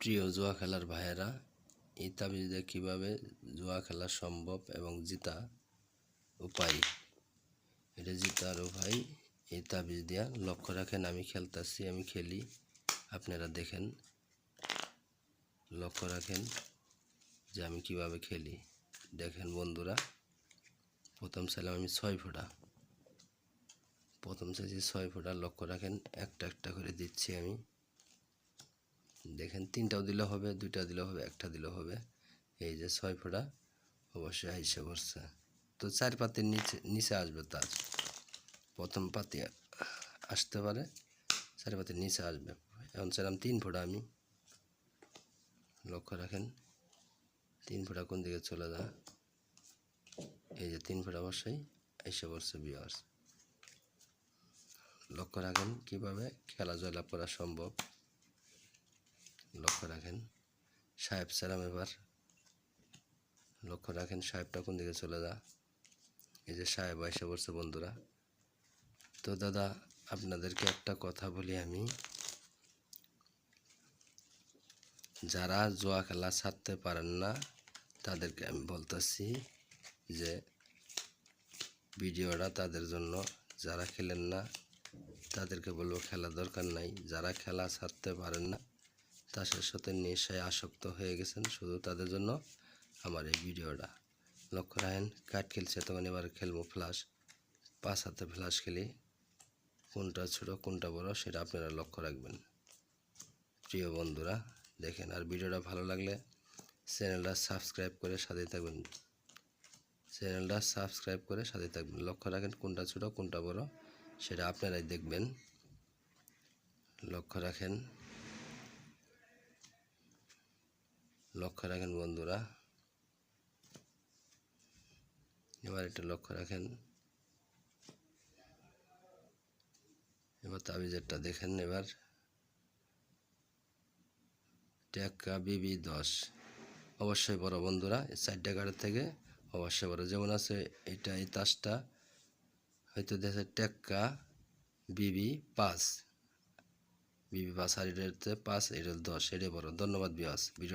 প্রিয় জুয়া খেলার ভাইয়েরা, এই তাবিজ কীভাবে জুয়া খেলা সম্ভব এবং জিতা উপায়? এটা জিতার উপায় এই তাবিজ দিয়া লক্ষ্য রাখেন, আমি খেলতেছি, আমি খেলি, আপনারা দেখেন। লক্ষ্য রাখেন যে আমি কীভাবে খেলি। দেখেন বন্ধুরা, প্রথম ছিলাম আমি ছয় ফোঁটা। প্রথম চাইছি ছয় ফোঁটা, লক্ষ্য রাখেন, একটা একটা করে দিচ্ছি আমি। দেখেন তিনটাও দিলে হবে দুইটা দিলে হবে, একটা দিলে হবে। এই যে ছয় ফোঁটা অবশ্যই আইসা করছে তো চার পাতির নিচে নিচে আসবে তার। প্রথম পাতি আসতে পারে, চার পাতির নিচে আসবে। এখন ছিলাম তিন ফোঁটা আমি। লক্ষ্য রাখেন, তিন ফোঁটা কোন দিকে চলে যায়? এই যে তিন ফোঁটা অবশ্যই এসে পড়ছে বিয়ার্স লক্ষ্য রাখেন কীভাবে খেলা জয়লাভ করা সম্ভব। লক্ষ্য রাখেন। সাহেব সালাম এবার। লক্ষ্য রাখেন, সাহেবটা কোন দিকে চলে যা। এই যে সাহেব এসে পড়ছে, বন্ধুরা। তো দাদা, আপনাদেরকে একটা কথা বলি আমি। যারা জুয়া খেলা ছাড়তে পারেন না, তাদেরকে আমি বলতেছি যে, ভিডিওটা তাদের জন্য, যারা খেলেন না, তাদেরকে বলব খেলা দরকার নাই। যারা খেলা ছাড়তে পারেন না তাদের সাথে নেশায় আসক্ত হয়ে গেছেন শুধু তাদের জন্য, আমার এই ভিডিওটা। লক্ষ্য রাখেন, কাঠ খেলছে তখন এবার খেলব ফ্লাশ পাঁচ হাতে ফ্লাশ খেলি, কোনটা ছোটো, কোনটা বড় সেটা আপনারা লক্ষ্য রাখবেন। প্রিয় বন্ধুরা, দেখেন, আর ভিডিওটা ভালো লাগলে চ্যানেলটা সাবস্ক্রাইব করে সাথে থাকবেন। চ্যানেলটা সাবস্ক্রাইব করে সাথে থাকবেন। লক্ষ্য রাখেন, কোনটা ছোটো, কোনটা বড় সেটা আপনারাই দেখবেন। লক্ষ্য রাখেন লক্ষ্য রাখেন বন্ধুরা। এবার এটা লক্ষ্য রাখেন। এবার তাবিজেরটা দেখেন এবার। টেক্কা বিবি দশ। অবশ্যই বড় বন্ধুরা চারটে কার্ডের থেকে অবশ্যই বড় যেমন আছে এটা, এই তাসটা, হয়তো দেখে টেক্কা বিবি পাঁচ। বিবি পাঁচ, আর এটা পাঁচ, এটা দশ, এটাই বড় ধন্যবাদ বিয়াস ভিডিও